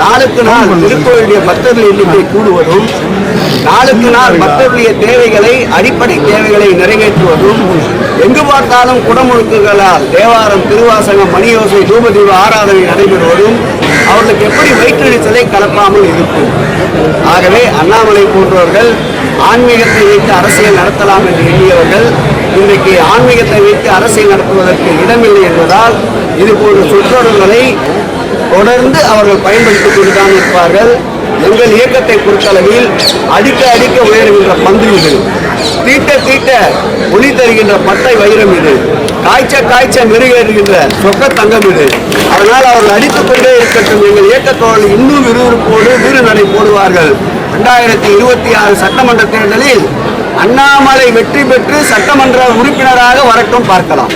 நாளுக்கு நாள் திருக்கோயிலுடைய பக்தர்கள் எண்ணிக்கை கூடுவதும் நாளுக்கு நாள் பக்தர்களுடைய தேவைகளை அடிப்படை தேவைகளை நிறைவேற்றுவதும் எங்கு பார்த்தாலும் குடமுழுக்குகளால் தேவாரம் திருவாசகம் மணியோசை தூபதீப ஆராதனை நடைபெறுவதும் அவர்களுக்கு எப்படி வயிற்றெழுச்சலை கலப்பாமல் இருக்கும்? ஆகவே அண்ணாமலை போன்றவர்கள் ஆன்மீகத்தை வைத்து அரசியல் நடத்தலாம் என்று எண்ணியவர்கள் இன்றைக்கு ஆன்மீகத்தை வைத்து அரசியல் நடத்துவதற்கு இடமில்லை என்பதால் இது போன்ற சொற்றொடர்களை தொடர்ந்து அவர்கள் பயன்படுத்திக் கொண்டுதான் இருப்பார்கள். எங்கள் இயக்கத்தை பொறுத்தளவில் அடிக்க அடிக்க உயருகின்ற பந்து இது. தீட்ட தீட்ட ஒளி தருகின்ற பட்டை வைரம் இது. காய்ச்ச காய்ச்ச மெருகேறுகின்ற சொக்க தங்கம் இது. அதனால் அவர்கள் அடித்துக் கொண்டே இருக்கட்டும். எங்கள் இயக்கத்தோடு இன்னும் விறுவிறுப்போடு வீறு நடை போடுவார்கள். இரண்டாயிரத்தி இருபத்தி ஆறு சட்டமன்ற தேர்தலில் அண்ணாமலை வெற்றி பெற்று சட்டமன்ற உறுப்பினராக வரட்டும் பார்க்கலாம்.